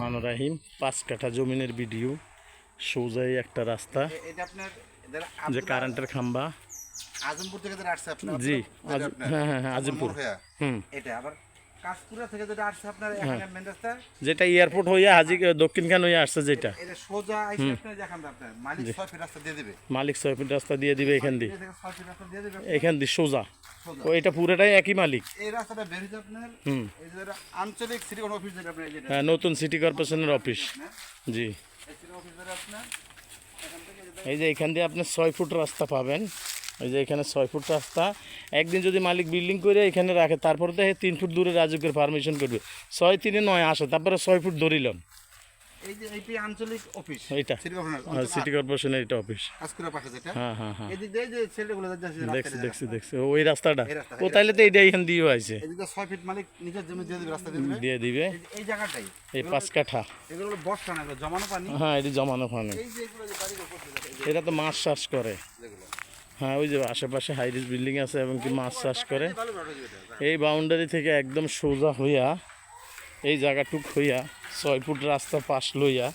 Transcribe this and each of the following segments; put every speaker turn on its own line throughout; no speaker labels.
মান রাহিম পাঁচ কাঠা জমিনের ভিডিও সৌজাই একটা রাস্তা যে কারেন্টের খাম্বা
আজমপুর থেকে
জি, হ্যাঁ, হ্যাঁ, আজমপুর
আজিমপুর।
হুম
এটা আবার কাশপুরা থেকে যেটা আসছে আপনার মেন রাস্তা
যেটা এয়ারপোর্ট হইয়া হাজি দক্ষিণখান হইয়া আসছে যেটা।
এটা সোজা আইসে আপনার যেখান আপনার মালিক ছয় ফিট রাস্তা দিয়ে দিবে।
মালিক ছয় ফিট রাস্তা দিয়ে দিবে এখান দিয়ে।
এই ফিট রাস্তা দিয়ে দিবে
এখান দিয়ে সোজা।
সোজা।
ও এটা পুরোটাই একই মালিক।
এই রাস্তাটা বের হচ্ছে আপনার
হুম।
এই যে আঞ্চলিক সিটি কর্পোরেশন অফিস যেটা আপনার যেটা
হ্যাঁ নতুন সিটি কর্পোরেশনের অফিস জি।
এই আপনার
যে এখান দিয়ে আপনি ছয় ফুট রাস্তা পাবেন। এই যে এখানে ছয় ফুট রাস্তা। একদিন যদি মালিক বিল্ডিং করে এখানে রাখে তারপর তো তিন ফুট দূরে রাজুকের পারমিশন করবে। ছয় তিনে নয় আসে তারপরে ছয় ফুট ধরিলাম
সিটি
কর্পোরেশনের এটা অফিস হ্যাঁ হ্যাঁ হ্যাঁ। দেখছি দেখছি দেখছি। ওই রাস্তাটা? ও তাইলে তো এইটা এখান দিয়েও আছে
দিয়ে দিবে এই যে- জায়গাটাই।
এই পাঁচ কাঠা।
এগুলো বর্ষা না জমানো পানি।
হ্যাঁ এটি জমানো পানি।
দেখো,
তো মাছ চাষ করে। হ্যাঁ ওই যে আশেপাশে হাইরিস বিল্ডিং আছে এবং কি মাছ চাষ করে। এই বাউন্ডারি থেকে একদম সোজা হইয়া এই জায়গাটুক হইয়া ছয় ফুট রাস্তা পাশ লইয়া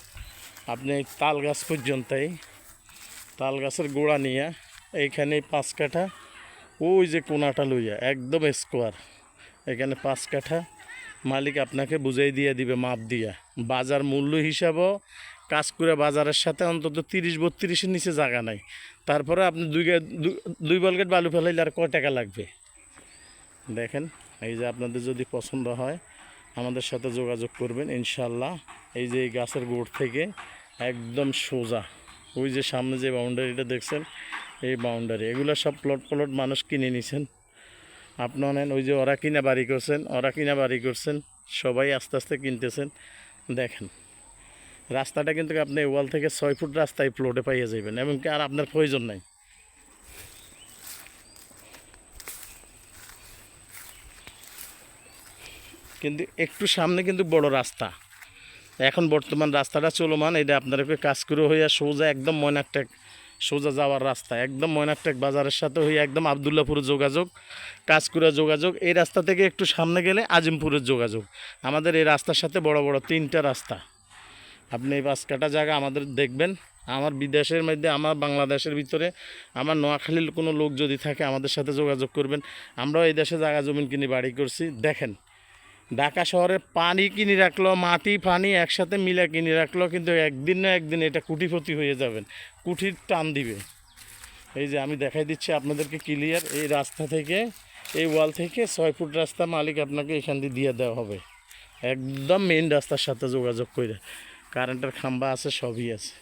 আপনি তাল গাছ পর্যন্তই তাল গাছের গোড়া নিয়া এইখানে পাঁচ কাঠা ওই যে কোনাটা লইয়া একদম স্কোয়ার এখানে পাঁচ কাঠা মালিক আপনাকে বুঝাই দিয়ে দিবে মাপ দিয়া। বাজার মূল্য হিসাবও কাজ করে বাজারের সাথে অন্তত তিরিশ বত্রিশের নিচে জায়গা নাই। তারপরে আপনি দুই দুই বলগেট বালু ফেলাইলে আর কয় টাকা লাগবে? দেখেন, এই যে আপনাদের যদি পছন্দ হয়, আমাদের সাথে যোগাযোগ করবেন ইনশাল্লাহ এই যে এই গাছের গোড় থেকে একদম সোজা। ওই যে সামনে যে বাউন্ডারিটা দেখছেন, এই বাউন্ডারি। এগুলো সব প্লট প্লট মানুষ কিনে নিছেন। আপনারা নেন ওই যে ওরা কিনা বাড়ি করছেন, ওরা কিনা বাড়ি করছেন, সবাই আস্তে আস্তে কিনতেছেন। দেখেন। রাস্তাটা কিন্তু আপনি ওয়াল থেকে ছয় ফুট রাস্তায় প্লটে পাইয়ে যাবেন এমনকি আর আপনার প্রয়োজন নাই। কিন্তু একটু সামনে কিন্তু বড় রাস্তা। এখন বর্তমান রাস্তাটা চলমান, এটা আপনাদেরকে কাজ করে হইয়া সোজা একদম ময়নাকটেক সোজা যাওয়ার রাস্তা, একদম ময়নাকটেক বাজারের সাথে হইয়া একদম আবদুল্লাপুরের যোগাযোগ কাজকুড়া যোগাযোগ। এই রাস্তা থেকে একটু সামনে গেলে আজিমপুরের যোগাযোগ। আমাদের এই রাস্তার সাথে বড় বড় তিনটা রাস্তা। আপনি এই পাঁচ কাটা জায়গা আমাদের দেখবেন। আমার বিদেশের মধ্যে, আমার বাংলাদেশের ভিতরে, আমার নোয়াখালীর কোনো লোক যদি থাকে আমাদের সাথে যোগাযোগ করবেন। আমরাও এই দেশে জায়গা জমিন কিনে বাড়ি করছি। দেখেন, ঢাকা শহরে পানি কিনে রাখল, মাটি, পানি একসাথে মিলে কিনে রাখল, কিন্তু একদিন না একদিন এটা কুটিপতি হয়ে যাবেন। কুঠির টান দিবে। এই যে আমি দেখাই দিচ্ছি আপনাদেরকে ক্লিয়ার এই রাস্তা থেকে, এই ওয়াল থেকে ছয় ফুট রাস্তা মালিক আপনাকে এখান দিয়ে দিয়ে দেওয়া হবে। একদম মেইন রাস্তার সাথে যোগাযোগ করে। কারেন্টের খাম্বা আছে সবই আছে।